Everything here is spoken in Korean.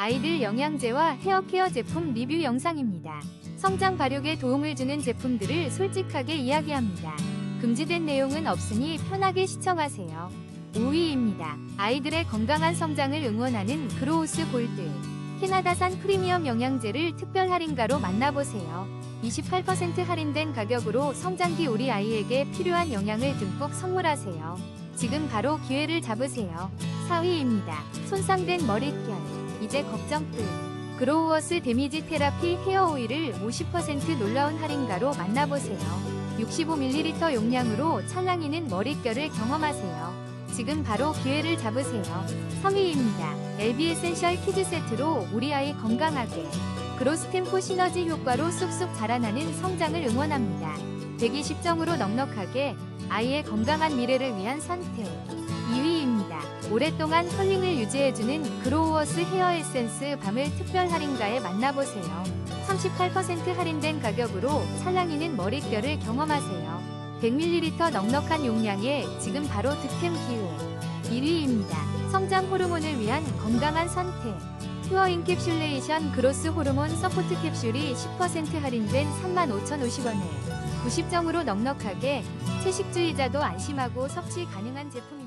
아이들 영양제와 헤어케어 제품 리뷰 영상입니다. 성장 발육에 도움을 주는 제품들을 솔직하게 이야기합니다. 금지된 내용은 없으니 편하게 시청하세요. 5위입니다. 아이들의 건강한 성장을 응원하는 그로우스 골드. 캐나다산 프리미엄 영양제를 특별 할인가로 만나보세요. 28% 할인된 가격으로 성장기 우리 아이에게 필요한 영양을 듬뿍 선물하세요. 지금 바로 기회를 잡으세요. 4위입니다. 손상된 머릿결. 이제 걱정 끝. 그로우어스 데미지 테라피 헤어 오일을 50% 놀라운 할인가로 만나보세요. 65ml 용량으로 찰랑이는 머릿결을 경험하세요. 지금 바로 기회를 잡으세요. 3위입니다. LB 에센셜 키즈 세트로 우리 아이 건강하게 그로스템포 시너지 효과로 쑥쑥 자라나는 성장을 응원합니다. 120정으로 넉넉하게 아이의 건강한 미래를 위한 선택. 2위입니다. 오랫동안 컬링을 유지해주는 그로우어스 헤어 에센스 밤을 특별 할인가에 만나보세요. 38% 할인된 가격으로 찰랑이는 머릿결을 경험하세요. 100ml 넉넉한 용량에 지금 바로 득템 기회. 1위입니다. 성장 호르몬을 위한 건강한 선택. 퓨어 인캡슐레이션 그로스 호르몬 서포트 캡슐이 10% 할인된 35,050원에 90정으로 넉넉하게 채식주의자도 안심하고 섭취 가능한 제품